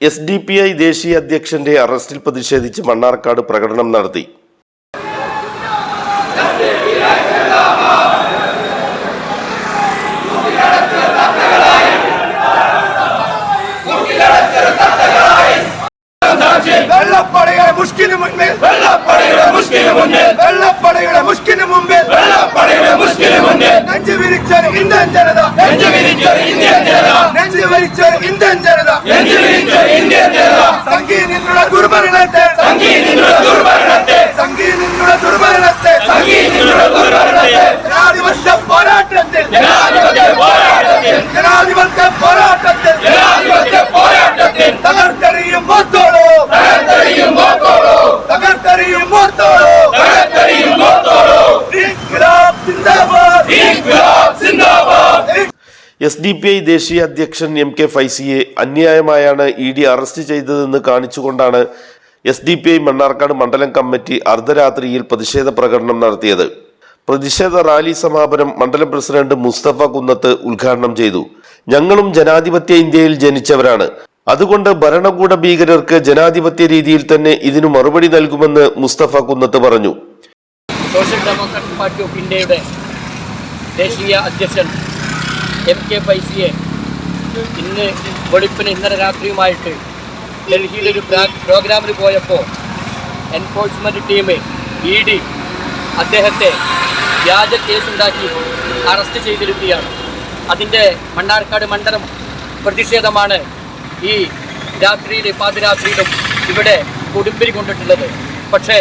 S D P I ദേശീയ അധ്യക്ഷന്റെ അറസ്റ്റിൽ പ്രതിഷേധിച്ച് മണ്ണാർക്കാട് പ്രകടനം നടത്തി. വെള്ളപ്പടയുടെ മുഷ്കിന് മുന്നിൽ. വെള്ളപ്പടയുടെ മുഷ്കിന് മുന്നിൽ. വെള്ളപ്പടയുടെ മുഷ്കിന് മുമ്പിൽ. വെള്ളപ്പടയുടെ മുഷ്കിന് മുന്നിൽ. നെഞ്ചു വിരിച്ചൊരു ഇന്ത്യൻ ജനത. നെഞ്ചു വിരിച്ചൊരു ഇന്ത്യൻ ജനത നെഞ്ചു ഇന്ത്യൻ ജനത. നെഞ്ചു ഇന്ത്യൻ ജനത. സംഗീതങ്ങളുടെ ദുർഭരണത്തെ സംഗീതങ്ങളുടെ ദുർഭരണത്തെ എസ് ഡി പി ഐ ദേശീയ അധ്യക്ഷൻ എം കെ ഫൈസിയെ അന്യായമായാണ് ഇ ഡി അറസ്റ്റ് ചെയ്തതെന്ന് കാണിച്ചുകൊണ്ടാണ് S D P I Mannarkkad മണ്ഡലം കമ്മിറ്റി അർദ്ധരാത്രിയിൽ പ്രതിഷേധ പ്രകടനം നടത്തിയത്. പ്രതിഷേധ റാലി സമാപനം മണ്ഡലം പ്രസിഡന്റ് മുസ്തഫ കുന്നത്ത് ഉദ്ഘാടനം ചെയ്തു. ഞങ്ങളും ജനാധിപത്യ ഇന്ത്യയിൽ ജനിച്ചവരാണ്. അതുകൊണ്ട് ഭരണകൂട ഭീകരർക്ക് ജനാധിപത്യ രീതിയിൽ തന്നെ ഇതിനു മറുപടി നൽകുമെന്ന് മുസ്തഫ കുന്നത്ത് പറഞ്ഞു. സോഷ്യൽ ഡെമോക്രാറ്റിക് പാർട്ടി ഓഫ് ഇന്ത്യയുടെ ദേശീയ അധ്യക്ഷൻ എം കെ ഫൈസിയെ ഇന്ന് വെളുപ്പിന് ഇന്നലെ രാത്രിയുമായിട്ട് ഡൽഹിയിലൊരു ഒരു പ്രോഗ്രാമിന് പോയപ്പോൾ എൻഫോഴ്സ്മെന്റ് ടീം ഇ ഡി അദ്ദേഹത്തെ വ്യാജ കേസുണ്ടാക്കി അറസ്റ്റ് ചെയ്തിരിക്കുകയാണ് അതിന്റെ മണ്ണാർക്കാട് മണ്ഡലം പ്രതിഷേധമാണ് ഈ രാത്രിയിൽ പാതിരാത്രിയിലും ഇവിടെ കൊടുമ്പിരി കൊണ്ടിട്ടുള്ളത്. പക്ഷേ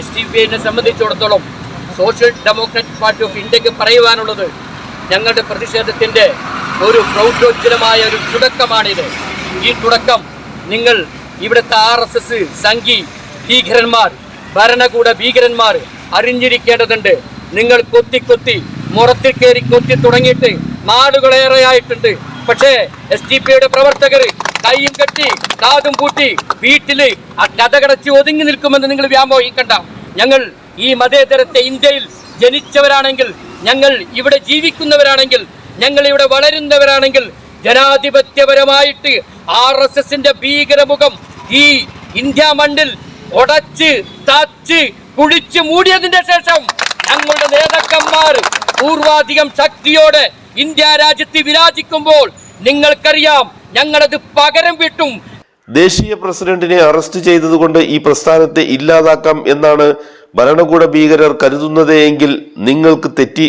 എസ് ടി പി ഐനെ സംബന്ധിച്ചിടത്തോളം സോഷ്യൽ ഡെമോക്രാറ്റിക് പാർട്ടി ഓഫ് ഇന്ത്യയ്ക്ക് പറയുവാനുള്ളത് ഞങ്ങളുടെ പ്രതിഷേധത്തിന്റെ ഒരു പ്രൗഢോജ്വലമായ ഒരു തുടക്കമാണിത്. ഈ തുടക്കം നിങ്ങൾ ഇവിടുത്തെ ആർ എസ് എസ് സംഘി ഭീകരന്മാർ ഭരണകൂട ഭീകരന്മാർ അറിഞ്ഞിരിക്കേണ്ടതുണ്ട്. നിങ്ങൾ കൊത്തി കൊത്തി മുറത്തിൽ കയറി കൊത്തി തുടങ്ങിയിട്ട് നാടുകളേറെയായിട്ടുണ്ട് പക്ഷേ എസ് ഡി പിയുടെ പ്രവർത്തകർ കൈയും കെട്ടി കാതും പൂട്ടി വീട്ടിൽ കഥകടച്ച് ഒതുങ്ങി നിൽക്കുമെന്ന് നിങ്ങൾ വ്യാമോഹിക്കണ്ട. ഞങ്ങൾ ഈ മതേതരത്തെ ഇന്ത്യയിൽ ജനിച്ചവരാണെങ്കിൽ ഞങ്ങൾ ഇവിടെ ജീവിക്കുന്നവരാണെങ്കിൽ ഞങ്ങൾ ഇവിടെ വളരുന്നവരാണെങ്കിൽ ജനാധിപത്യപരമായിട്ട് ആർ എസ് എസിന്റെ ഭീകരമുഖം ഈ ഇന്ത്യ മണ്ണിൽ ഉടച്ച് തച്ച് കുഴിച്ച് മൂടിയതിന്റെ ശേഷം ഞങ്ങളുടെ നേതാക്കന്മാർ പൂർവാധികം ശക്തിയോടെ ഇന്ത്യ രാജ്യത്ത് വിരാജിക്കുമ്പോൾ നിങ്ങൾക്കറിയാം ഞങ്ങളത് പകരം വിട്ടും ദേശീയ പ്രസിഡന്റിനെ അറസ്റ്റ് ചെയ്തതുകൊണ്ട് ഈ പ്രസ്ഥാനത്തെ ഇല്ലാതാക്കാം എന്നാണ് ഭരണകൂട ഭീകരർ കരുതുന്നതെങ്കിൽ നിങ്ങൾക്ക് തെറ്റി.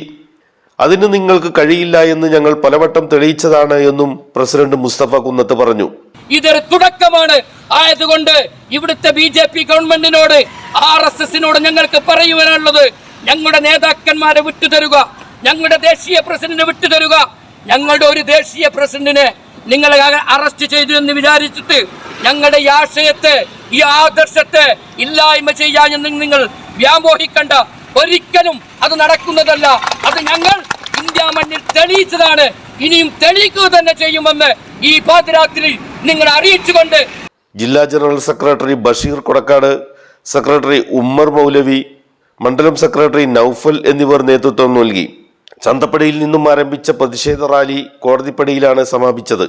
അതിന് നിങ്ങൾക്ക് കഴിയില്ല എന്ന് ഞങ്ങൾ പലവട്ടം തെളിയിച്ചതാണ് എന്നും പ്രസിഡന്റ് മുസ്തഫ കുന്നത്ത് പറഞ്ഞു. ഇതൊരു തുടക്കമാണ്. ആയതുകൊണ്ട് ഇവിടുത്തെ ബി ജെ പി ഗവൺമെന്റിനോട് ആർ എസ് എസിനോട് ഞങ്ങൾക്ക് പറയുവാനുള്ളത്. ഞങ്ങളുടെ നേതാക്കന്മാരെ വിട്ടുതരുക. ഞങ്ങളുടെ ദേശീയ പ്രസിഡന്റിനെ വിട്ടുതരുക. ഞങ്ങളുടെ ഒരു ദേശീയ പ്രസിഡന്റിനെ നിങ്ങളെ അറസ്റ്റ് ചെയ്തു എന്ന് വിചാരിച്ചിട്ട് ഞങ്ങളുടെ ഈ ആശയത്തെ ഈ ആദർശത്തെ ഇല്ലായ്മ ചെയ്യാൻ നിങ്ങൾ വ്യാമോഹിക്കണ്ട. ഒരിക്കലും അത് നടക്കുന്നതല്ല. അത് ഞങ്ങൾ ഇന്ത്യ മണ്ണിൽ തെളിയിച്ചതാണ്. ഇനിയും തെളിയിക്കുക തന്നെ ചെയ്യുമെന്ന് ഈ പാതിരാത്രി നിങ്ങൾ അറിയിച്ചുകൊണ്ട് ജില്ലാ general secretary Basheer Kodakkad secretary Ummer Moulavi മണ്ഡലം സെക്രട്ടറി നൌഫൽ എന്നിവർ നേതൃത്വം നൽകി. ചന്തപ്പടിയിൽ നിന്നും ആരംഭിച്ച പ്രതിഷേധ റാലി കോടതിപ്പടിയിലാണ് സമാപിച്ചത്.